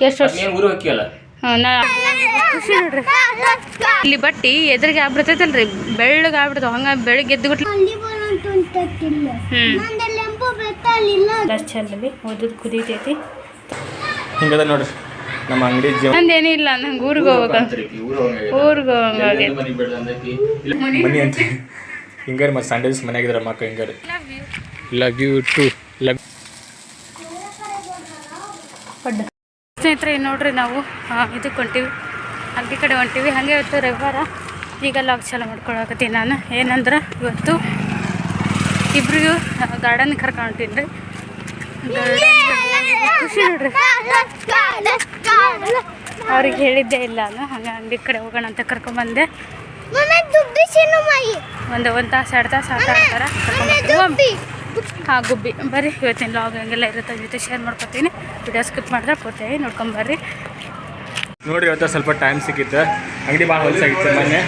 ಎಷ್ಟು ವರ್ಷ? ನೀನು ಊರು ಹೋಗಿಯಲ್ಲ ಹಾಂ ನಾ ಖುಷಿ ನೋಡ್ರಿ ಇಲ್ಲಿ ಬಟ್ಟಿ ಎದುರಿಗೆ ಆಗ್ಬಿಡ್ತೈತಲ್ರಿ ಬೆಳ್ಳಗೆ ಆಗ್ಬಿಡ್ತಾವ. ಹಂಗ ಬೆಳಗ್ಗೆ ಎದ್ದು ಬಿಟ್ಲಿ ಹ್ಞೂ ಚಲ್ಲಿ ಓದೋದು ಕುದೀತೈತಿ. ಹಿಂಗದ ನೋಡ್ರಿ ನಮ್ಮ ಅಂಗಡಿ ನಂದೇನಿಲ್ಲ ನಂಗೆ ಊರಿಗೆ ಹೋಗ್ಬೇಕು ಊರಿಗೆ ಹೋಗಂಗಾಗೈತಿ ಮನಿ ಅಂತ ಹಿಂಗಾರಿ ಮತ್ತೆ ಸಂಡೇ ದಿವಸ ಮನ್ಯಾಗಿದ್ರ ಮಕ್ಕಳು ಹಿಂಗಾರಿ. ಲವ್ ಯು ಟು ಲವ್ ಸ್ನೇಹಿತರೆ ನೋಡ್ರಿ ನಾವು ಇದಕ್ಕೆ ಹೊಂಟೀವಿ. ಅಂಗಡಿ ಕಡೆ ಹೊಂಟೀವಿ. ಹಾಗೆ ಇವತ್ತು ರವಿವಾರ. ಈಗ ಲಾಗ್ ಚಾಲು ಮಾಡ್ಕೊಳಕತ್ತೀನಿ ನಾನು. ಏನಂದ್ರೆ ಇವತ್ತು ಇಬ್ರಿಗೂ ಗಾರ್ಡನ್ ಕರ್ಕೊಂಡು ಹೊಂಟೀನಿ ರೀ. ಖುಷಿ ನೋಡ್ರಿ ಅವ್ರಿಗೆ ಹೇಳಿದ್ದೇ ಇಲ್ಲ ನಾನು. ಹಂಗೆ ಅಂಗಡಿ ಕಡೆ ಹೋಗೋಣ ಅಂತ ಕರ್ಕೊಂಬಂದೆ ಒಂದು ಒಂದು ತಾಸು ಎರಡು ತಾಸು ಆಟ ಆಡ್ತಾರೆ? ಕರ್ಕೊಂಬರ್ತೀವಿ ಹಾಂ ಗುಬ್ಬಿ ಬರ್ರಿ, ಇವತ್ತಿನ ಲಾಗ್ ಹಂಗೆಲ್ಲ ಇರುತ್ತೆ ಜೊತೆ ಶೇರ್ ಮಾಡ್ಕೊತೀನಿ. ವಿಡಿಯೋ ಸ್ಕಿಪ್ ಮಾಡಿದ್ರೆ ಪೂರ್ತಿಯಾಗಿ ನೋಡ್ಕೊಂಬರ್ರಿ ನೋಡಿ ಇವತ್ತು ಸ್ವಲ್ಪ ಟೈಮ್ ಸಿಕ್ಕಿತ್ತು. ಅಂಗಡಿ ಭಾಳ ಹೊಲಸಾಗಿತ್ತು ಮೊನ್ನೆ.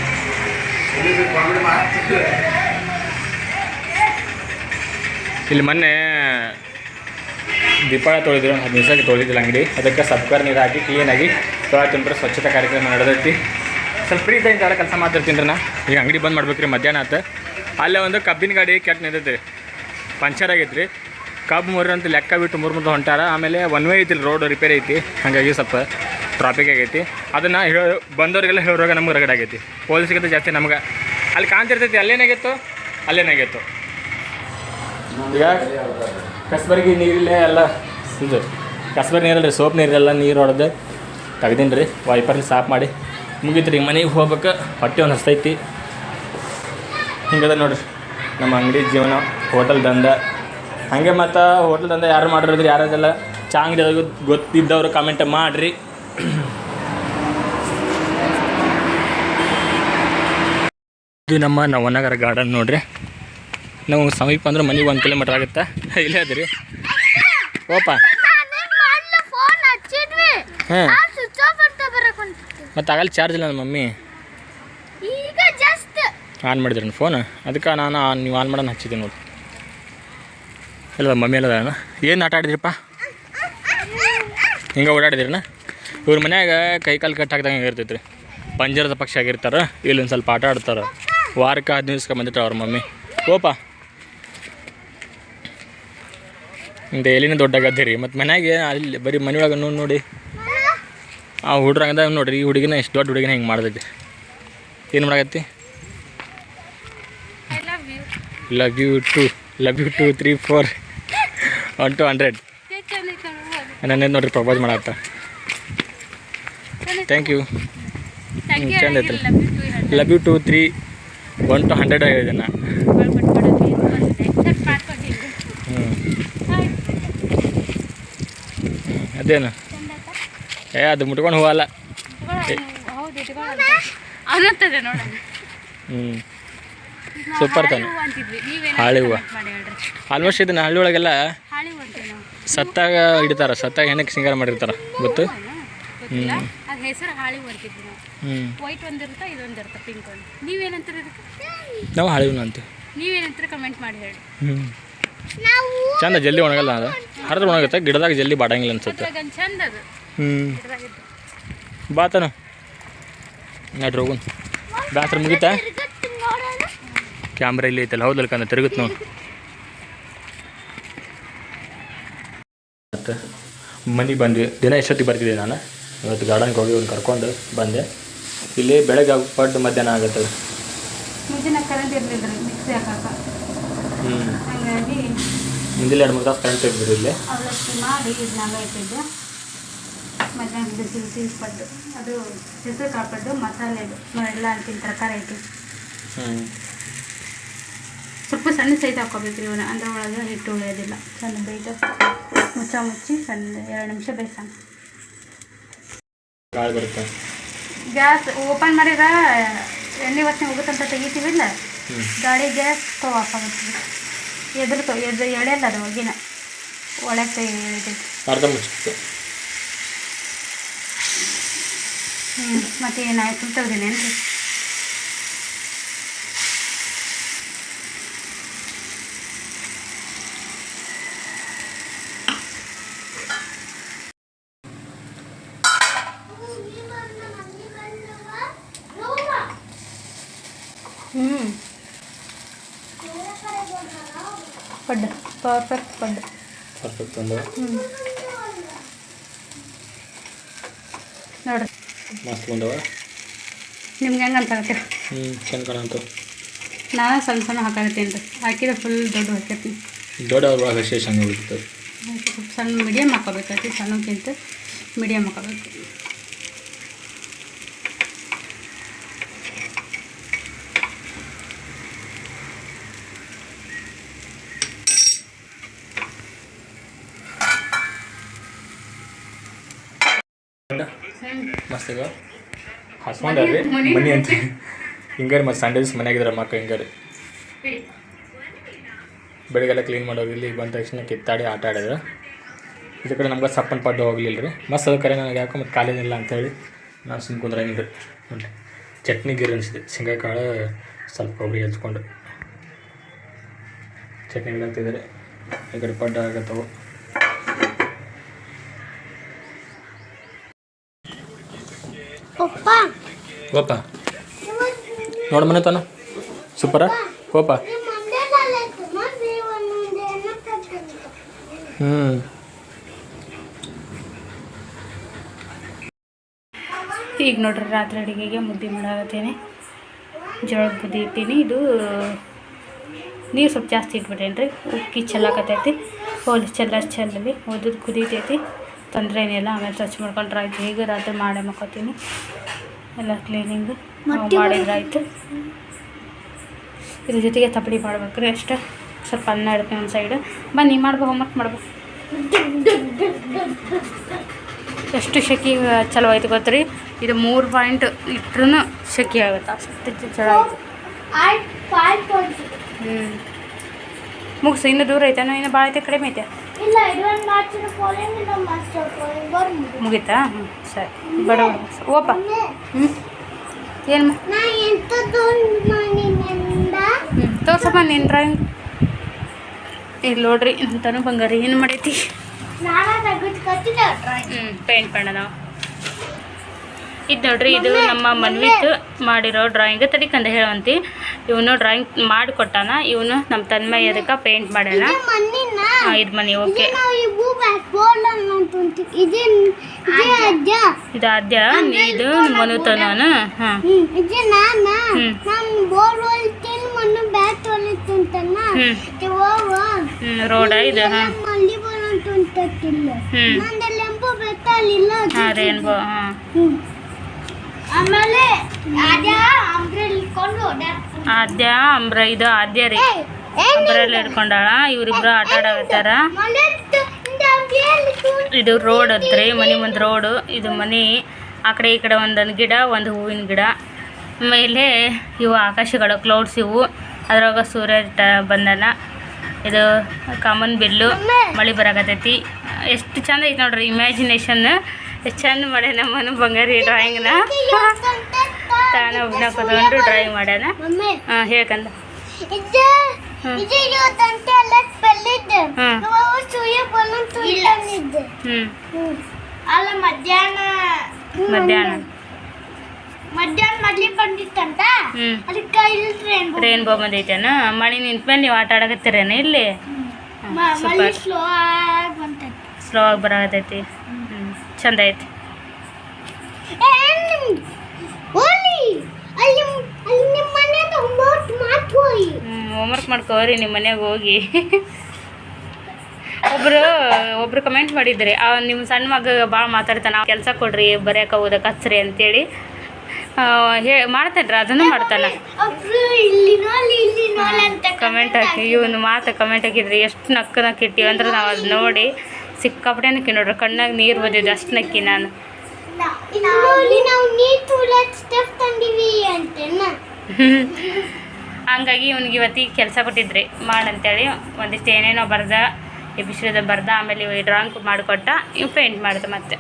ಇಲ್ಲಿ ಮೊನ್ನೆ ದೀಪಾಳ ತೊಳೆದಿರೋ ಒಂದು ಹದಿನೈದು ದಿವಸಕ್ಕೆ ತೊಳೆದಿಲ್ಲ ಅಂಗಡಿ. ಅದಕ್ಕೆ ಸಬ್ಕರ್ ನೀರು ಹಾಕಿ ಕ್ಲೀನಾಗಿ ತೊಳೆತಿಂದ್ರೆ ಸ್ವಚ್ಛತಾ ಕಾರ್ಯಕ್ರಮ ನಡೆದೈತಿ. ಸ್ವಲ್ಪ ಫ್ರೀ ಟೈಮ್ ಕೆಲಸ ಮಾಡ್ತಿರ್ತೀನಿ ನಾ. ಈಗ ಅಂಗಡಿ ಬಂದ್ ಮಾಡ್ಬೇಕ್ರಿ, ಮಧ್ಯಾಹ್ನ ಆತ. ಅಲ್ಲೇ ಒಂದು ಕಬ್ಬಿನ ಗಾಡಿ ಕೆಟ್ಟ ನಿಂತೈತಿ. ಪಂಚರ್ ಆಗೈತೆ ರೀ ಕಬ್ಬು ಮೂರ ಅಂತ ಲೆಕ್ಕ ಬಿಟ್ಟು ಮೂರು ಮೂರು ಹೊಂಟಾರ. ಆಮೇಲೆ ಒನ್ ವೇ ಐತಿ ರೋಡ್ ರಿಪೇರಿ ಐತಿ. ಹಾಗಾಗಿ ಸ್ವಲ್ಪ ಟ್ರಾಫಿಕ್ ಆಗೈತಿ. ಅದನ್ನು ಹೇಳೋ, ಬಂದವರಿಗೆಲ್ಲ ಹೇಳೋರಾಗ ನಮ್ಗೆ ರಗಡ ಆಗೈತಿ. ಪೊಲೀಸ್ಗಿಂತ ಜಾಸ್ತಿ ನಮ್ಗೆ. ಅಲ್ಲಿ ಕಾಣ್ತಿರ್ತೈತಿ ಅಲ್ಲೇನಾಗಿತ್ತು ಅಲ್ಲೇನಾಗಿತ್ತು ಈಗ ಕಸ್ಬರ್ಗಿ ನೀರಿಲ್ಲ ಎಲ್ಲ ಇದು ಕಸ್ಬರ್ ನೀರಲ್ಲ ರೀ ಸೋಪ್ ನೀರೆಲ್ಲ ನೀರು ಹೊಡೆದು ತೆಗ್ದೀನಿ ರೀ ವೈಪರ್ಲಿ ಸಾಫ್ ಮಾಡಿ ಮುಗೀತು ರೀ ಮನೆಗೆ ಹೋಗ್ಬೇಕು, ಹೊಟ್ಟೆ ಒಂದು ಹಸ್ತೈತಿ. ಹಿಂಗದ ನೋಡ್ರಿ. ನಮ್ಮ ಅಂಗಡಿ ಜೀವನ ಹೋಟೆಲ್ ದಂಧೆ. ಹಾಗೆ ಮತ್ತು ಹೋಟೆಲ್ ದಂಧೆ ಯಾರು ಮಾಡಿರೋದ್ರಿ ಯಾರದೆಲ್ಲ? ಚಾ ಅಂಗಡಿ ಗೊತ್ತಿದ್ದವರು ಕಮೆಂಟ್ ಮಾಡಿರಿ. ಇದು ನಮ್ಮ ನವನಗರ ಗಾರ್ಡನ್ ನೋಡ್ರಿ. ನಾವು ಸಮೀಪ ಅಂದ್ರೆ ಮನೆಗೆ ಒಂದು ಕಿಲೋಮೀಟ್ರ್ ಆಗುತ್ತೆ? ಇಲ್ಲೇ ಅದ್ರಿ. ಓಪ. ಹಾಂ ಮತ್ತು ಆಗಲ್ಲ ಚಾರ್ಜ್ ಇಲ್ಲ ನಮ್ಮ ಮಮ್ಮಿ. ಆನ್ ಮಾಡಿದ್ರಿ ಫೋನ್? ಅದಕ್ಕೆ ನಾನು ಆನ್- ನೀವು ಆನ್ ಮಾಡೋಣ ಹಚ್ಚಿದ್ದೀನಿ ನೋಡಿ. ಇಲ್ಲ ಮಮ್ಮಿ ಎಲ್ಲ ಏನು ಆಟ ಆಡಿದ್ರಿಪ್ಪ? ಹಿಂಗೆ ಓಡಾಡಿದ್ರನ? ಇವ್ರ ಮನ್ಯಾಗ ಕೈ ಕಾಲು ಕಟ್ ಹಾಕ್ದಂಗೆ ಇರ್ತೈತೆ ರೀ ಪಂಜರದ ಪಕ್ಷ ಆಗಿರ್ತಾರೆ ಒಂದು ಸ್ವಲ್ಪ ಆಟ ಆಡ್ತಾರೆ. ವಾರಕ್ಕೆ ಹದಿನೈದು ದಿವ್ಸಕ್ಕೆ ಬಂದಿರ್ತಾರೆ ಅವ್ರ ಮಮ್ಮಿ. ಓಪ ಡೈಲಿನ ದೊಡ್ಡ ಗದ್ದೆ ರೀ. ಮತ್ತು ಮನ್ಯಾಗೆ ಅಲ್ಲಿ ಬರೀ ಮನೆಯೊಳಗೆ ನೋಡಿ. ಆ ಹುಡ್ರಂಗದ ನೋಡಿರಿ, ಈ ಹುಡುಗಿನ ಎಷ್ಟು ದೊಡ್ಡ ಹುಡುಗಿನ ಹಿಂಗೆ ಮಾಡ್ತೈತಿ. ಏನು ಮಾಡಾಕತ್ತಿ? Love you too love you two three four one two hundred ನನ್ನೇನು ನೋಡ್ರಿ ಪ್ರಪೋಸ್ ಮಾಡತ್ತ ಥ್ಯಾಂಕ್ ಯು ಥ್ಯಾಂಕ್ ಚಂದ ಐತ್ರಿ. Love you two three one two hundred ಆಗಿದೆ ನಾ ಹ್ಞೂ ಅದೇನು? ಏ ಅದು ಮುಟ್ಕೊಂಡು ಹೋಗಲ್ಲ ಹ್ಞೂ ಸೂಪರ್ ತಾನೆ. ಹಾಳಿ ಹೂವು ಮಾಡಿ ಹೇಳ್ರಿ. ಆಲ್ಮೋಸ್ಟ್ ಇದನ್ನ ಹಳ್ಳಿ ಒಳಗೆಲ್ಲ ಸತ್ತಾಗ ಇಡ್ತಾರ ಸತ್ತಾಗ ಹೆಣ್ಣಕ್ಕೆ ಸಿಂಗಾರ ಮಾಡಿರ್ತಾರ ಗೊತ್ತು? ನಾವು ಹಾಳಿ ಹೂ ಅಂತಿದ್ವಿ ನಾವು. ಹ್ಞೂ ವೈಟ್ ಒಂದಿರುತ್ತೆ ಇದೊಂದು ಇರುತ್ತೆ ಪಿಂಕ್ ಒಂದು? ನೀವೇನಂತೀರ ಇದಕ್ಕೆ ನಾವು ಹಳಿವ್ನ ಅಂತೀವಿ. ನೀವೇನಂತೀರ ಕಮೆಂಟ್ ಮಾಡಿ ಹೇಳಿ ಹ್ಞೂ ನಾವು ಚಂದ ಜಲ್ದಿ ಒಣಗಲ್ಲ ಅದು? ಹರಿದ್ರೆ ಒಣಗುತ್ತೆ ಗಿಡದಾಗ ಜಲ್ದಿ ಬಾಡಂಗಿಲ್ಲ ಅನ್ಸುತ್ತೆ. ಹ್ಞೂ ಗಿಡದಾಗಿದ್ದು ಬಾತನ ನಡ್ರಿ ಹೋಗುನ್. ಬ್ಯಾಸ್ರ ಮುಗಿತಾ? ಕ್ಯಾಮ್ರಾ ಇಲ್ಲಿ ಐತಲ್ಲ ಹೌದಲ್ಲ ಕಂದ ತಿರುಗುತ್ತೆ ನೋಡಿ. ಮತ್ತು ಮನೆಗೆ ಬಂದ್ವಿ. ದಿನ ಎಷ್ಟೊತ್ತಿಗೆ ಬರ್ತಿದ್ದೆ ನಾನು? ಇವತ್ತು ಗಾರ್ಡನ್ಗೆ ಹೋಗಿ ಒಂದು ಕರ್ಕೊಂಡು ಬಂದೆ. ಇಲ್ಲಿ ಬೆಳಗ್ಗೆ ಪಟ್ಟು ಮಧ್ಯಾಹ್ನ ಆಗುತ್ತೆ. ಮುಂದಿನ ಕರೆಂಟ್ ಇರಲಿಲ್ಲ ಮಿಕ್ಸಿ ಹಾಕಾಕ ಹ್ಞೂ ಹಾಗಾಗಿ ಮುಂದಿಲ್ಲ ಎರಡು ಮೂರು ತಾಸು ಕರೆಂಟ್ ತೆಗ್ಬಿಡ್ರಿ ಇಲ್ಲಿ. ಮಧ್ಯಾಹ್ನ ಬಿಸಿ ಬಿಸಿ ಪಡ್ಡು ಅದು ಹೆಸರು ಮಸಾಲೆ ಎಲ್ಲ ಅಂತಿನ ತರಕಾರಿ ಐತಿ ಹ್ಞೂ ಸಣ್ಣ ಸೈಜ್ ಹಾಕೋಬೇಕು ಇವನ್ನ ಅಂದ್ರೆ ಒಳಗೆ ಹಿಟ್ಟು ಉಳಿಯೋದಿಲ್ಲ. ಸಣ್ಣ ಬೇಯ್ದು ಮುಚ್ಚ ಮುಚ್ಚಿ ಸಣ್ಣ ಎರಡು ನಿಮಿಷ ಬೇಯಿಸೋಣ. ಗ್ಯಾಸ್ ಓಪನ್ ಮಾಡಿದ ಎಣ್ಣೆ ವಾಸನೆ ಹೋಗುತ್ತಂತ ತೆಗಿತೀವಿಲ್ಲ ಗಾಡಿ ಗಾಳಿ ಗ್ಯಾಸ್ ಸ್ಟವ್ ಆಫ್ ಆಗುತ್ತೆ. ಎದುರು ತೊ ಎದು ಎಳೆಯಲ್ಲ ಅದು ಹೊಗಿನ? ಒಳಗೆ ಕೈ ಹ್ಞೂ ಮತ್ತೆ ಏನಾಯ್ತು ತೆಗ್ದಿನೇನು ರೀ ಪಡ್ಡ ಪರ್ಫೆಕ್ಟ್ ಪಡ್. ಪರ್ಫೆಕ್ಟ್ ಒಂದು ಹ್ಞೂ ನೋಡ್ರಿ ಮಸ್ತ್ ಬಂದವ ನಿಮ್ಗೆ ಹೆಂಗೆ ಅಂತ ಹೇಳ್ತೀರ ಹ್ಞೂ ಚೆಂದ ಕಾಣಂತ ನಾನು ಸಣ್ಣ ಸಣ್ಣ ಹಾಕಾಕತ್ತೀನಿ ರೀ ಹಾಕಿದ್ರೆ ಫುಲ್ ದೊಡ್ಡ ಹಾಕತ್ತೀನಿ ಹಂಗೆ ಉಳಿತದೆ ಸ್ವಲ್ಪ ಸಣ್ಣ ಮೀಡಿಯಮ್ ಹಾಕೋಬೇಕಾಯ್ತು ಸಣ್ಣಕ್ಕಿಂತ ಮೀಡಿಯಮ್ ಹಾಕೋಬೇಕು. ಮಸ್ತ್ ಈಗ ಹಸ್ಕೊಂಡ್ರಿ ಮನಿ ಅಂತ. ಹಿಂಗಾರಿ ಮತ್ತು ಸಂಡೇ ದಿವಸ ಮನೆಯಾಗಿದ್ರೆ ಮಕ್ಕಳು ಹಿಂಗಾರಿ. ಬೆಳಗ್ಗೆಲ್ಲ ಕ್ಲೀನ್ ಮಾಡೋದು ಇಲ್ಲಿ ಬಂದ ತಕ್ಷಣ ಕಿತ್ತಾಡಿ ಆಟ ಆಡಿದ್ರು ಇದ್ರ ಕಡೆ ನಮ್ಗೆ ಸಪ್ಪನ್ ಪಡ್ಡು ಹೋಗ್ಲಿಲ್ಲ ರೀ ಮಸ್ತ್ ಅದ ಕರೆ ನನಗೆ ಯಾಕೋ ಮತ್ತು ಕಾಲೇನಿಲ್ಲ ಅಂತೇಳಿ ನಾನು ಸುಮ್ಮ ಕುಂದ್ರಂಗಿಲ್ಲ ನೋಡಿ ಚಟ್ನಿ ಗಿರ್ ಅನಿಸಿದೆ. ಶೇಂಗಾಕಾಳು ಸ್ವಲ್ಪ ಕೊಬ್ಬರಿ ಹಚ್ಕೊಂಡು ಚಟ್ನಿ ಗಿಡ ಈ ಕಡೆ ಪಡ್ಡು ಆಗತ್ತವು. ಗೋಪ. ನೋಡ ಮನೆ ತಾನು. ಸೂಪರ? ಕೋಪ ಹ್ಞೂ ಈಗ ನೋಡ್ರಿ ರಾತ್ರಿ ಅಡುಗೆಗೆ ಮುದ್ದೆ ಮಾಡಾಕತ್ತೀನಿ. ಜೋಳದ ಬುದ್ದಿ ಇಟ್ಟೀನಿ. ಇದು ನೀರು ಸ್ವಲ್ಪ ಜಾಸ್ತಿ ಇಟ್ಬಿಟ್ಟೇನಿ ರೀ ಉಕ್ಕಿ ಚೆಲ್ಲಾಕತ್ತೈತಿ ಹೋಲಿ ಚೆಲ್ಲ ಚೆಲ್ಲಲಿ ಓದೋದು ಕುದೀತೈತಿ. ತೊಂದರೆ ಏನಿಲ್ಲ ಆಮೇಲೆ ಸ್ವಚ್ಛ ಮಾಡ್ಕೊಂಡ್ರೆ ಆಯ್ತು. ಈಗ ರಾತ್ರಿ ಮಾಡೇ ಮಕ್ಕೋತೀನಿ ಎಲ್ಲ ಕ್ಲೀನಿಂಗ್ ಮಾಡಿದ್ರಾಯ್ತು ಇದ್ರ ಜೊತೆಗೆ ತಪ್ಪಡಿ ಮಾಡ್ಬೇಕು ರೀ ಅಷ್ಟೇ. ಸ್ವಲ್ಪ ಅನ್ನ ಇಡ್ತೀನಿ ಒಂದು ಸೈಡ್ ಬನ್ನಿ ಮಾಡ್ಬೇಕು ಹೋಮ್ವರ್ಕ್ ಮಾಡ್ಬೇಕು ಎಷ್ಟು ಶೆಕಿ ಚಲೋ ಆಯ್ತು ಗೊತ್ತ್ರಿ? ಇದು ಮೂರು ಪಾಯಿಂಟ್ ಇಟ್ರೂ ಶೆಕಿ ಆಗುತ್ತೆ? ಅಷ್ಟು ಚಲೋ ಆಯ್ತು. ಹ್ಞೂ ಮುಗಿಸು ಇನ್ನೂ ದೂರ ಐತೆ ಇನ್ನೂ ಭಾಳ ಐತೆ ಕಡಿಮೆ ಐತೆ. ನಮ್ಮ ಮುಗೀತಾ? ಹ್ಞೂ ಸರಿ. ಬಡ ಓಪ. ಹ್ಞೂ ಏನು ತೋರ್ಸಪ್ಪ ನೀನು ಡ್ರಾಯಿಂಗ್ ಇಲ್ಲಿ ನೋಡ್ರಿ ಅಂತಾನು ಬಂಗಾರಿ ಏನು ಮಾಡೈತಿ? ಹ್ಞೂ ಪೇಂಟ್ ಮಾಡೋಣ. ಇದು ನೋಡ್ರಿ ಇದು ನಮ್ಮ ಮನ್ವಿತ್ ಮಾಡಿರೋ ಡ್ರಾಯಿಂಗ್ ತಡಿಕಂದ ಹೇಳುವಂತಿ. ಇವನು ಡ್ರಾಯಿಂಗ್ ಮಾಡಿಕೊಟ್ಟಾನ ಇವನು ನಮ್ಮ ತನ್ಮಯ ಅದಕ್ಕೆ ಪೇಂಟ್ ಮಾಡ್ಯಾನ? ಹಾಂ ಇದು ಮನಿ ಓಕೆ. ಇದೇ ಅದ್ಯ ಇದು ಮನುತನ ಹಾಂ. ರೋಡ ಇದು ಹಾಂ. ರೇನ್ಬೋ ಹಾಂ ಆಮೇಲೆ ಆದ್ಯ ಅಂಬ್ರ ಇದು ಆದ್ಯ ರೀ. ಅಂಬ್ರೆಲ್ಲ ಹಿಡ್ಕೊಂಡಾಳ ಇವರಿಬ್ರು ಆಟ ಆಡಕತ್ತಾರ ಇದು ರೋಡ್ ಅತ್ರಿ ಮನೆ ಮುಂದೆ ರೋಡು. ಇದು ಮನೆ ಆ ಕಡೆ ಈ ಕಡೆ ಒಂದೊಂದು ಗಿಡ ಒಂದು ಹೂವಿನ ಗಿಡ. ಮೇಲೆ ಇವು ಆಕಾಶಗಳು ಕ್ಲೌಡ್ಸ್ ಇವು. ಅದ್ರಾಗ ಸೂರ್ಯ ಬಂದನ. ಇದು ಕಾಮನ್ ಬಿಲ್ಲು ಮಳೆ ಬರಾಕತ್ತೈತಿ. ಎಷ್ಟು ಚಂದ ಐತಿ ನೋಡ್ರಿ ಇಮ್ಯಾಜಿನೇಷನ್ ಎಷ್ಟು ಚಂದ ಮಾಡ್ಯಾನ ಮನು ಬಂಗಾರಿ ಡ್ರಾಯಿಂಗ್ನ ತಾನ ಒಬ್ಬನ ಕೂತ್ಕೊಂಡು ಡ್ರಾಯಿಂಗ್ ಮಾಡ್ಯಾನ. ಹಾಂ ಹೇಳ್ಕಂದ. ಅಲ್ಲ ಮಧ್ಯಾಹ್ನ. ಮಧ್ಯಾಹ್ನ. ಮಧ್ಯಾಹ್ನ ಮದ್ಲಿ ಬಂದಿತ್ತಂತ ಹ್ಞೂ ಅದಕ್ಕೆ ಇಲ್ಲಿ ಟ್ರೈನ್ ರೇನ್ಬೋ ಬಂದೈತೇನ ಮಳೆ ನಿಂತ್ಮೇಲೆ ನೀವು ಆಟ ಆಡಕತ್ತೀರೇನ ಇಲ್ಲಿ? ಸ್ಲೋ ಆಗಿ ಸ್ಲೋ ಆಗಿ ಬರಾಕತ್ತೈತಿ. ಹ್ಞೂ ಚಂದ ಐತಿ. ಹೋಮ್ವರ್ಕ್ ಮಾಡ್ಕೋರಿ ನಿಮ್ಮ ಮನೆಗೆ ಹೋಗಿ. ಒಬ್ಬರು ಒಬ್ರು ಕಮೆಂಟ್ ಮಾಡಿದ್ರಿ ಆ ನಿಮ್ಮ ಸಣ್ಣ ಮಗ ಭಾಳ ಮಾತಾಡ್ತಾನೆ ಕೆಲಸ ಕೊಡ್ರಿ ಬರೆಯಕ್ಕೆ ಓದಕ್ಕೆ ಹಚ್ಚ್ರಿ ಅಂತೇಳಿ. ಹೇ ಮಾಡ್ತಾನ್ರಿ? ಅದನ್ನು ಮಾಡ್ತಾನೆ. ಕಮೆಂಟ್ ಹಾಕಿ ಇವನು ಮಾತು ಕಮೆಂಟ್ ಹಾಕಿದ್ರಿ ಎಷ್ಟು ನಕ್ಕ ನಕ್ಕಿಟ್ಟಿವಿ ಅಂದ್ರೆ ನಾವು ಅದು ನೋಡಿ. ಸಿಕ್ಕಾಪಟ್ಟೆ ನಕ್ಕಿ ನೋಡ್ರಿ ಕಣ್ಣಾಗ ನೀರು ಬಂದಿದೆ ಅಷ್ಟು ನಕ್ಕಿ ನಾನು ಹಂಗಾಗಿ ಇವ್ನಿಗೆ ಇವತ್ತಿಗೆ ಕೆಲಸ ಕೊಟ್ಟಿದ್ರಿ ಮಾಡಂತೇಳಿ ಒಂದಿಷ್ಟು ಏನೇನೋ ಬರ್ದ ಎಬಿಸಿದ ಬರ್ದ ಆಮೇಲೆ ಇವ ಡ್ರಾಯಿಂಗ್ ಮಾಡಿಕೊಟ್ಟ ಇವು ಪೇಂಟ್ ಮಾಡ್ದ ಮತ್ತೆ.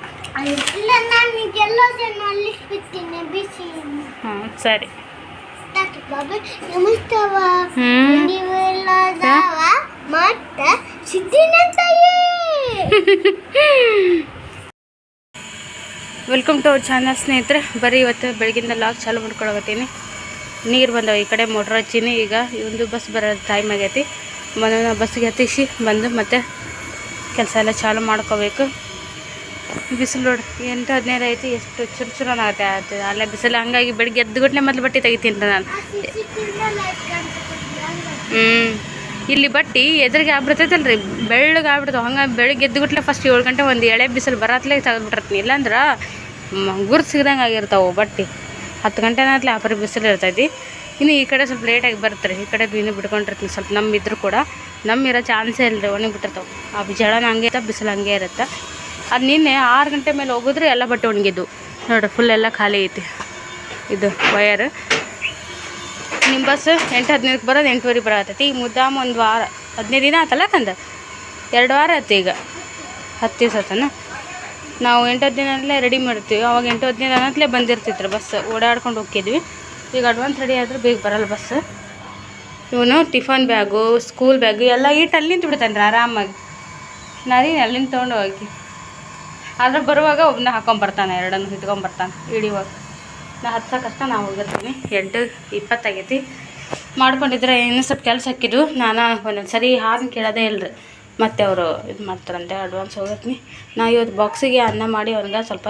ಹ್ಞೂ ಸರಿ. ಹ್ಞೂ ವೆಲ್ಕಮ್ ಟು ಅವರ್ ಚಾನಲ್ ಸ್ನೇಹಿತರೆ ಬರೀ ಇವತ್ತು ಬೆಳಗಿಂದ ಲಾಕ್ ಚಾಲು ಮಾಡ್ಕೊಳಕತ್ತೀನಿ. ನೀರು ಬಂದವ ಈ ಕಡೆ ಮೋಟ್ರ್ ಹಚ್ಚೀನಿ. ಈಗ ಒಂದು ಬಸ್ ಬರೋ ಟೈಮ್ ಆಗೈತಿ. ಮೊದಲ ಬಸ್ಸಿಗೆ ಹತ್ತಿಸಿ ಬಂದು ಮತ್ತೆ ಕೆಲಸ ಎಲ್ಲ ಚಾಲು ಮಾಡ್ಕೋಬೇಕು. ಬಿಸಿಲು ನೋಡಿ ಎಂಟು ಹದಿನೈದು ಐತಿ. ಎಷ್ಟು ಚುರು ಚುರು ಆಗುತ್ತೆ ಆಯ್ತು ಅಲ್ಲೇ ಬಿಸಿಲು ಹಂಗಾಗಿ ಬೆಳಿಗ್ಗೆ ಎದ್ದು ಗಂಟೆ ಮೊದಲು ಬಟ್ಟೆ ತೆಗಿತೀನಿ ನಾನು. ಹ್ಞೂ ಇಲ್ಲಿ ಬಟ್ಟಿ ಎದುರಿಗೆ ಆಗ್ಬಿಡ್ತೈತಲ್ರಿ. ಬೆಳ್ಳಗೆ ಆಗ್ಬಿಡ್ತಾವೆ. ಹಂಗೆ ಬೆಳಗ್ಗೆ ಎದ್ದು ಗಟ್ಲೆ ಫಸ್ಟ್ ಏಳು ಗಂಟೆ ಒಂದು ಎಳೆ ಬಿಸಿಲು ಬರತ್ಲೆ ತೆಗೆದ್ಬಿಟ್ಟಿರ್ತೀನಿ. ಇಲ್ಲಾಂದ್ರೆ ಗುರು ಸಿಗ್ದಂಗೆ ಆಗಿರ್ತಾವೆ ಬಟ್ಟೆ. ಹತ್ತು ಗಂಟೆನಾತ್ಲೆ ಆಪರಿ ಬಿಸಿಲು ಇರ್ತೈತಿ. ಇನ್ನು ಈ ಕಡೆ ಸ್ವಲ್ಪ ಲೇಟಾಗಿ ಬರ್ತಾರೆ. ಈ ಕಡೆ ಬೀನು ಬಿಡ್ಕೊಂಡಿರ್ತೀನಿ ಸ್ವಲ್ಪ ನಮ್ಮ ಇದ್ರು ಕೂಡ ನಮ್ಮ ಇರೋ ಚಾನ್ಸೇ ಇಲ್ಲರಿ ಒಣಗಿ ಬಿಟ್ಟಿರ್ತಾವೆ. ಆ ಜಳನ ಹಂಗೆ ಇರುತ್ತೆ, ಬಿಸಿಲು ಹಂಗೆ ಇರುತ್ತೆ. ಅದು ನಿನ್ನೆ ಆರು ಗಂಟೆ ಮೇಲೆ ಹೋಗಿದ್ರೆ ಎಲ್ಲ ಬಟ್ಟೆ ಒಣಗಿದ್ದು. ನೋಡ್ರಿ ಫುಲ್ ಎಲ್ಲ ಖಾಲಿ ಐತಿ. ಇದು ವಯರ್ ನಿಮ್ಮ ಬಸ್ ಎಂಟು ಹದಿನೈದಕ್ಕೆ ಬರೋದು ಎಂಟುವರೆ ಬರತ್ತೈತಿ ಈಗ ಮುದ್ದಾಮ ಒಂದು ವಾರ, ಹದಿನೈದು ದಿನ ಆತಲ್ಲ ಕಂದ ಎರಡು ವಾರ ಆಯ್ತು ಈಗ. ಹತ್ತು ದಿವಸ ಆತನ? ನಾವು ಎಂಟು ಹದಿನೈದಲ್ಲೇ ರೆಡಿ ಮಾಡ್ತೀವಿ ಅವಾಗ ಎಂಟು ಹದಿನೈದು ಅನ್ನತ್ಲೇ ಬಂದಿರ್ತಿದ್ರು ಬಸ್. ಓಡಾಡ್ಕೊಂಡು ಹೋಗ್ತಿದ್ವಿ. ಈಗ ಅಡ್ವಾನ್ಸ್ ರೆಡಿ ಆದ್ರೆ ಬೇಗ ಬರಲ್ಲ ಬಸ್. ಇವನು ಟಿಫನ್ ಬ್ಯಾಗು ಸ್ಕೂಲ್ ಬ್ಯಾಗು, ಎಲ್ಲ ಇಟ್ಟು ಅಲ್ಲಿಂದ ಬಿಡ್ತಾನೆ ಆರಾಮಾಗಿ. ನಾರಿ ಅಲ್ಲಿಂದ ತೊಗೊಂಡು ಹೋಗಿ. ಆದ್ರೆ ಬರುವಾಗ ಒಬ್ಬನ ಹಾಕೊಂಬರ್ತಾನೆ, ಎರಡನ್ನು ಇಟ್ಕೊಂಬರ್ತಾನೆ ಇಳಿಯುವಾಗ ನಾ ಹತ್ತು ಕಷ್ಟ ನಾವು ಹೋಗಿರ್ತೀನಿ ಎಂಟು ಇಪ್ಪತ್ತಾಗೈತಿ ಮಾಡ್ಕೊಂಡಿದ್ರೆ ಇನ್ನೂ ಸ್ವಲ್ಪ ಕೆಲಸ ಹಾಕಿದ್ದು ನಾನು ಒಂದೊಂದು ಸರಿ ಹಾರ್ನ್ ಕೇಳೋದೇ ಇಲ್ಲರಿ ಮತ್ತೆ ಅವರು ಇದು ಮಾಡ್ತಾರಂತೆ ಅಡ್ವಾನ್ಸ್ ಹೋಗಿರ್ತೀನಿ ನಾ ಇವತ್ತು ಬಾಕ್ಸಿಗೆ ಅನ್ನ ಮಾಡಿ ಅವ್ರಿಗೆ ಸ್ವಲ್ಪ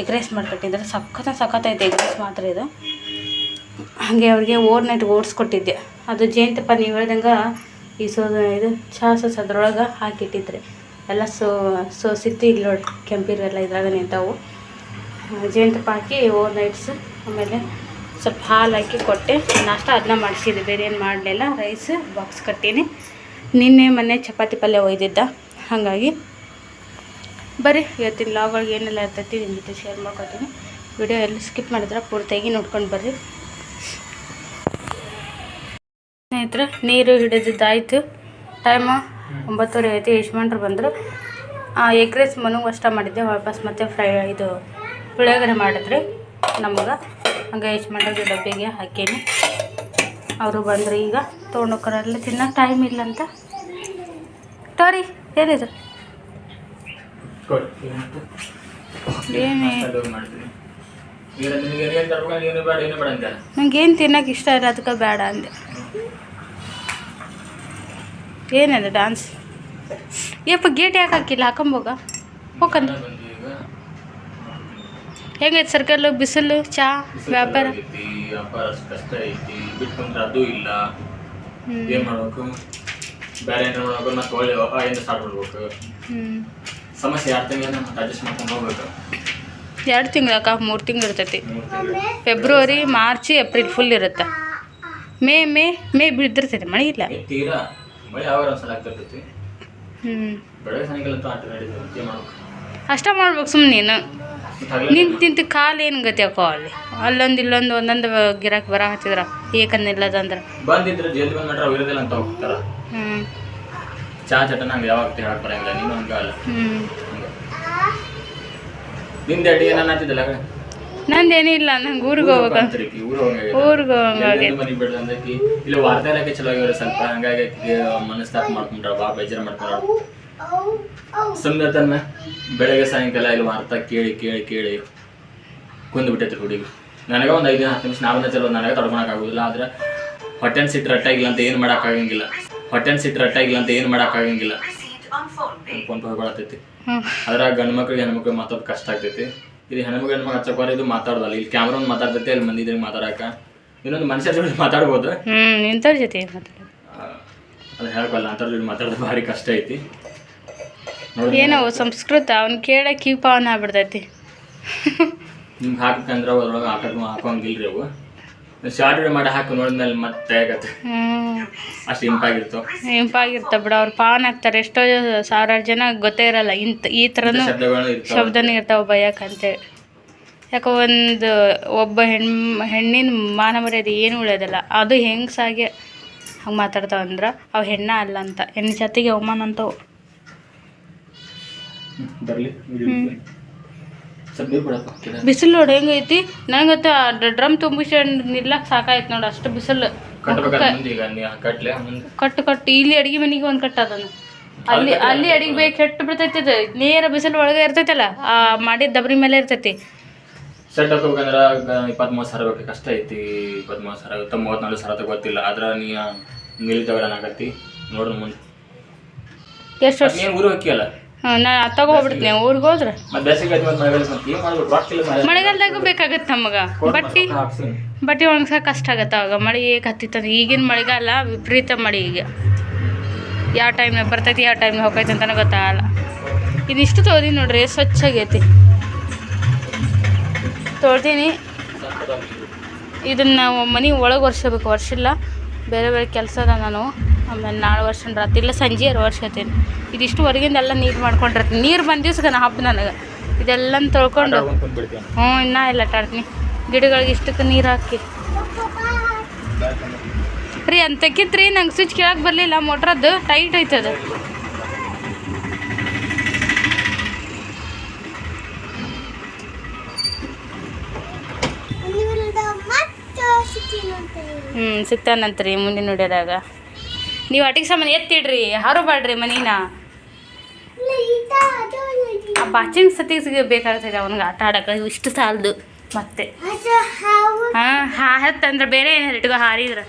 ಎಗ್ ರೈಸ್ ಮಾಡಿಕೊಟ್ಟಿದ್ರೆ. ಸಖತ್ತ ಸಖತ್ತಾಯ್ತು ಎಗ್ ರೈಸ್ ಮಾತ್ರ ಇದು. ಹಾಗೆ ಅವ್ರಿಗೆ ಓವರ್ ನೈಟ್ ಓಡಿಸ್ಕೊಟ್ಟಿದ್ದೆ ಅದು ಜೇನುತುಪ್ಪ ನೀವು ಹೇಳ್ದಂಗೆ ಈ ಸೋ ಇದು ಚಹಾ ಸೋಸ್ ಅದ್ರೊಳಗೆ ಹಾಕಿಟ್ಟಿದ್ರಿ. ಎಲ್ಲ ಸೋ ಸೋಸಿತ್ತು ಇಲ್ಲಿ ನೋಡಿ ಕೆಂಪಿರೆಲ್ಲ ಇದ್ರಾಗ ನಿಂತಾವು ಜೇನುತುಪ್ಪ ಹಾಕಿ ಓವರ್ ನೈಟ್ಸ್, ಆಮೇಲೆ ಸ್ವಲ್ಪ ಹಾಲು ಹಾಕಿ ಕೊಟ್ಟೆ. ನಾಷ್ಟ ಅದನ್ನ ಮಾಡಿಸಿದ್ದೆ, ಬೇರೆ ಏನು ಮಾಡಲಿಲ್ಲ. ರೈಸ್, ಬಾಕ್ಸ್ ಕಟ್ಟೀನಿ. ನಿನ್ನೆ ಮೊನ್ನೆ ಚಪಾತಿ ಪಲ್ಯ ಒಯ್ದಿದ್ದ. ಹಾಗಾಗಿ ಬರೀ ಇವತ್ತಿನ ಲಾಗೊಳಗೆ ಏನೆಲ್ಲ ಇರ್ತೈತಿ ನಿಮ್ಮ ಜೊತೆ ಶೇರ್ ಮಾಡ್ಕೊತೀನಿ. ವಿಡಿಯೋ ಎಲ್ಲಿ ಸ್ಕಿಪ್ ಮಾಡಿದ್ರೆ ಪೂರ್ತಿಯಾಗಿ ನೋಡ್ಕೊಂಡು ಬರ್ರಿ. ಸ್ನೇಹಿತರೆ, ನೀರು ಹಿಡಿದಿದ್ದಾಯ್ತು. ಟೈಮು ಒಂಬತ್ತುವರೆ ಐತಿ. ಯಜಮಾನ್ರು ಬಂದರು. ಎಗ್ ರೈಸ್ ಮನೆಗೆ ಅಷ್ಟ ಮಾಡಿದ್ದೆ. ವಾಪಸ್ ಮತ್ತೆ ಫ್ರೈ ಇದು ಪುಳಿಯೋಗರೆ ಮಾಡಿದ್ರಿ ನಮಗೆ ಹಂಗೆ ಮಾಡೋದು ಡಬ್ಬಿಗೆ ಹಾಕೀನಿ. ಅವರು ಬಂದರು ಈಗ ತೊಗೊಂಡೋಕರಲ್ಲಿ ತಿನ್ನೋಕೆ ಟೈಮ್ ಇಲ್ಲ ಅಂತ ತೋರಿ ಏನಿದು? ಏನೇ? ನಂಗೆ ಏನು ತಿನ್ನೋಕೆ ಇಷ್ಟ ಇಲ್ಲ ಅದಕ್ಕೆ ಬೇಡ ಅಂದೆ. ಏನಿದೆ ಡ್ಯಾನ್ಸ್ ಯಪ್ಪ ಗೇಟ್ ಯಾಕೆ ಹಾಕಿಲ್ಲ? ಹಾಕೊಂಬೋಗ? ಹೋಗಂದ ಹೆಂಗೈತೆ ಸರ್ಕಲ್ಲು ಬಿಸಿಲು ಚಾ ವ್ಯಾಪಾರ? ವ್ಯಾಪಾರ ಕಷ್ಟ ಐತಿ. ಬಿಟ್ಕೊಂಡ್ರೆ ಅದು ಇಲ್ಲ. ಏನ್ ಮಾಡ್ಬೇಕು? ಬೇರೆ ಏನಾರ ಮಾಡ್ಬೇಕು ಮತ್ತೆ ಒಳ್ಳೆ ಏನು ಸ್ಟಾರ್ಟ್ ಮಾಡ್ಬೇಕು. ಹ್ಞೂ ಸಮಸ್ಯೆ ಎರಡು ತಿಂಗಳ ಮತ್ತೆ ಅಡ್ಜಸ್ಟ್ ಮಾಡ್ಕೊಂಡು ಹೋಗ್ಬೇಕು. ಎರಡು ತಿಂಗಳಕ್ಕ ಮೂರು ತಿಂಗಳು ಇರ್ತೈತಿ. ಫೆಬ್ರವರಿ ಮಾರ್ಚ್ ಏಪ್ರಿಲ್ ಫುಲ್ ಇರುತ್ತೆ. ಮೇ ಮೇ ಮೇ ಬಿದ್ದಿರ್ತೈತಿ ಮಳೆ ಇಲ್ಲ. ತೀರಾ? ಮಳೆ ಆಗ್ತಿರ್ತೈತಿ. ಹ್ಞೂ ಬೆಳಗ್ಗೆ ಸಾಯಂಕಾಲ ಅಷ್ಟ ಮಾಡ್ಬೇಕು ಸುಮ್ಮನೆ ನೀನು. ನಿಂತು ನಿಂತು ಕಾಲು ಏನು ಗತಿ ಅಕ್ಕೋ ಅಲ್ಲಿ? ಅಲ್ಲೊಂದು ಇಲ್ಲೊಂದು ಒಂದೊಂದು ಗಿರಾಕಿ ಬರ ಹತ್ತಿದ್ರ ಏಕನ್ನಿಲ್ಲದಂದ್ರೆ ಬಂದಿದ್ರೆ ಜಲ್ದಿ ಬಂದ್ ಮಾಡ್ರೆ ಇರೋದಿಲ್ಲ ಅಂತ ಹೋಗ್ತಾರ. ಹ್ಞೂ ಚಾ ಚಟ ನಂಗೆ ಯಾವಾಗ ಹೇಳಕ್ ಬರಂಗಿಲ್ಲ ನೀನು ಹಂಗ ಅಲ್ಲ. ಹ್ಞೂ. ನಿಂದ ಅಡಿಗೆ ನಾನು ಆತಿದ್ದಲ್ಲ ನಂದೇನಿಲ್ಲ ನಂಗೆ ಊರಿಗೆ ಹೋಗ್ಬೇಕು. ಊರಿಗೆ ಹೋಗಂಗಾಗೈತೆ ಇಲ್ಲ ವಾರ್ತೆ ಇಲಾಖೆ ಚಲೋ ಆಗ್ಯಾವ್ರಿ ಸ್ವಲ್ಪ ಹಂಗಾಗಿ ಮನಸ್ತಾಪ ಮಾಡ್ಕೊಂಡ್ರ ಬಾ ಬೇಜಾರು ಮಾಡ್ಕೊಂಡ್ರ. ಸುಮ್ಮನೆ ತನ್ನ ಬೆಳಗ್ಗೆ ಸಾಯಂಕಾಲ ಇಲ್ಲಿ ವಾರ್ತಾ ಕೇಳಿ ಕೇಳಿ ಕೇಳಿ ಕುಂದು ಬಿಟ್ಟೈತೆ ಹುಡುಗಿ. ನನಗೆ ಒಂದು ಐದು ಹತ್ತು ನಿಮಿಷ ನಾವನ್ನ ಚಲೋ ನನಗೆ ತಡ್ಕೊಳಕ್ ಆಗುದಿಲ್ಲ ಆದ್ರೆ ಹೊಟ್ಟೆನ್ ಸಿಟ್ಟು ರಟ್ಟಾಗಿಲ್ಲ ಅಂತ ಏನು ಆಗಂಗಿಲ್ಲ. ಹೊಟ್ಟೆ ಸಿಟ್ಟು ರಟ್ಟಾಗಿಲ್ಲ ಅಂತ ಏನು ಆಗಂಗಿಲ್ಲ. ಫೋನ್ ಹ್ಞೂ ಅದ್ರಾಗ ಗಂಡು ಮಕ್ಳಿಗೆ ಹೆಣ್ಮಕ್ಳು ಮಾತಾಡೋದು ಕಷ್ಟ ಆಗ್ತೈತಿ. ಇದು ಹೆಣ್ಮಕ್ಳು ಹೆಣ್ಮಕ್ಳು ಹಚ್ಚಕ್ವಾರ ಇದು ಮಾತಾಡೋದಲ್ಲ. ಇಲ್ಲಿ ಕ್ಯಾಮ್ರಾ ಒಂದು ಮಾತಾಡ್ತೈತಿ ಅಲ್ಲಿ ಮಂದಿ ಇದ್ರಿಗೆ ಮಾತಾಡಕ. ಇನ್ನೊಂದು ಮನುಷ್ಯ ಜೊತೆ ಮಾತಾಡ್ಬೋದು? ನಿಂತವ್ರ ಜೊತೆ ಅದು ಹೇಳ್ಕೊಲ್ಲ ಅಂಥವ್ರ ಜೋಡಿ ಮಾತಾಡೋದು ಭಾರಿ ಕಷ್ಟ ಐತಿ. ಏನೋ ಸಂಸ್ಕೃತ ಅವ್ನ ಕೇಳ ಕಿವಿ ಪಾವನ ಆಗ್ಬಿಡ್ತೈತಿ. ನಿಮ್ಗೆ ಹಾಕಂದ್ರೆ ಅದ್ರೊಳಗೆ ಹಾಕಕ್ ಹಾಕೋಂಗಿಲ್ರಿ ಅವು. ಶಾರ್ಟ್ ವಿಡಿಯೋ ಮಾಡಿ ಹಾಕಿ ನೋಡಿದ್ಮೇಲೆ ಮತ್ತೆ ಆಗತ್ತೆ. ಅಷ್ಟು ಇಂಪಾಗಿರ್ತಾವ ಇಂಪಾಗಿರ್ತಾವ ಬಿಡು ಅವ್ರು ಪಾವನ ಆಗ್ತಾರೆ. ಎಷ್ಟೋ ಸಾವಿರಾರು ಜನ ಗೊತ್ತೇ ಇರಲ್ಲ ಇಂಥ ಈ ಥರನೂ ಶಬ್ದನೇ ಇರ್ತಾವೆ ಬಯಕ್ಕೆ ಅಂತೇಳಿ ಯಾಕೆ ಒಂದು ಒಬ್ಬ ಹೆಣ್ಣು ಹೆಣ್ಣಿನ ಮಾನ ಮರ್ಯಾದೆ ಏನು ಉಳಿಯೋದಿಲ್ಲ. ಅದು ಹೆಂಗಸಾಗೆ ಹಂಗೆ ಮಾತಾಡ್ತಾವಂದ್ರೆ ಅವು ಹೆಣ್ಣ ಅಲ್ಲ ಅಂತ. ಹೆಣ್ಣು ಜೊತೆಗೆ ಅವಮಾನ ಅಂತವು. ಬರಲಿ. ಬಿಸಿಲು ನೋಡಿ ಹೆಂಗೈತಿ ನಂಗೆ ಗೊತ್ತಾ ಡ್ರಮ್ ತುಂಬಿಸ್ಕೊಂಡು ನಿಲ್ಲಕ್ಕೆ ಸಾಕಾಯ್ತು ನೋಡಿ ಅಷ್ಟು ಬಿಸಿಲು. ಕಟ್ಟು ಕಟ್ಟು ಇಲ್ಲಿ ಅಡಿಗೆ ಮನೆಗೆ ಒಂದು ಕಟ್ಟ ಅದನ್ನು ಅಲ್ಲಿ ಅಲ್ಲಿ ಅಡಿಗೆ ಬೇಕು ಕೆಟ್ಟು ಬಿಡ್ತೈತಿ ಅದು. ನೇರ ಬಿಸಿಲು ಒಳಗೆ ಇರ್ತೈತಲ್ಲ ಆ ಮಾಡಿದ ದಬರಿ ಮೇಲೆ ಇರ್ತೈತಿ. ಸೆಟ್ ಹಾಕೋಬೇಕಂದ್ರೆ ಇಪ್ಪತ್ತ್ಮೂವತ್ತು ಸಾವಿರ ಬೇಕು. ಕಷ್ಟ ಐತಿ ಇಪ್ಪತ್ತ್ಮೂವತ್ತು ಸಾವಿರ. ಆಗುತ್ತೆ ಮೂವತ್ತ್ನಾಲ್ಕು ಸಾವಿರ ಗೊತ್ತಿಲ್ಲ ಆದ್ರೆ ನೀ ನಿಲ್ತಗಳನ್ನಾಗತ್ತಿ ನೋಡೋಣ ಮುಂದೆ. ಎಷ್ಟು ವರ್ಷ? ನೀನು ಊರು ಹೋಗಿಯಲ್ಲ ಹಾಂ ನಾ ಹೋಗ್ಬಿಡ್ತೀನಿ ಊರಿಗೆ ಹೋದ್ರೆ. ಮಳೆಗಾಲದಾಗ ಬೇಕಾಗತ್ತೆ ನಮಗೆ. ಬಟ್ಟೆ ಬಟ್ಟೆ ಒಣಗ್ಸಕ್ಕೆ ಕಷ್ಟ ಆಗತ್ತೆ ಅವಾಗ. ಮಳೆ ಹತ್ತಿತ್ತಂದ್ರೆ ಈಗಿನ ಮಳೆಗಾಲ ವಿಪರೀತ ಮಳೆ ಈಗ. ಯಾವ ಟೈಮ್ನಾಗ ಬರ್ತೈತಿ ಯಾವ ಟೈಮ್ನಾಗ ಹೋಗೈತಿ ಅಂತಾನೆ ಗೊತ್ತಾಗಲ್ಲ. ಇದಿಷ್ಟು ತೊಳ್ದೀನಿ ನೋಡ್ರಿ ಸ್ವಚ್ಛ ಆಗೈತಿ. ತೊಳ್ದೀನಿ ಇದನ್ನು ಮನೆ ಒಳಗೆ ಒರ್ಸಬೇಕು ವರ್ಷಿಲ್ಲ ಬೇರೆ ಬೇರೆ ಕೆಲಸ ಅದ ನಾನು. ಆಮೇಲೆ ನಾಳೆ ವರ್ಷ ರಾತ್ರಿ ಇಲ್ಲ ಸಂಜೆ ವರ್ಷತೀನಿ ಇದಿಷ್ಟು ಹೊರಗಿಂದ ಎಲ್ಲ ನೀರು ಮಾಡ್ಕೊಂಡಿರ್ತೀನಿ. ನೀರು ಬಂದ ದಿವ್ಸಕ್ಕೆ ನಾ ಹಬ್ಬ ನನಗೆ. ಇದೆಲ್ಲ ತೊಳ್ಕೊಂಡು ಹ್ಞೂ ಇನ್ನೂ ಇಲ್ಲ ಆಟಾಡ್ತೀನಿ ಗಿಡಗಳಿಗೆ ಇಷ್ಟಕ್ಕೆ ನೀರು ಹಾಕಿ. ರೀ ಅಂತಕ್ಕಿತ್ತು ರೀ ನಂಗೆ ಸ್ವಿಚ್ ಕೇಳಕ್ಕೆ ಬರಲಿಲ್ಲ. ಮೋಟ್ರದ್ದು ಟೈಟ್ ಐತದ. ಹ್ಞೂ ಸಿಗ್ತಾನಂತ್ರಿ ಮುಂದಿನ ನುಡಿಯೋದಾಗ ನೀವು ಅಟಿಗೆ ಸಾಮಾನು ಎತ್ತಿಡ್ರಿ ಹಾರು ಬಾಡ್ರಿ ಮನೀನ. ಆ ಬಾಚಿನ ಸತಿಗೆ ಬೇಕಾಗ್ತದೆ ಅವನಿಗೆ ಆಟ ಆಡಕ್ಕೆ ಇಷ್ಟು ಸಾಲದು. ಮತ್ತೆ. ಹಾ ಹತ್ತಂದ್ರೆ ಬೇರೆ ಏನಾರು ಇಟ್ಕೋ ಹಾರಿದ್ರೆ.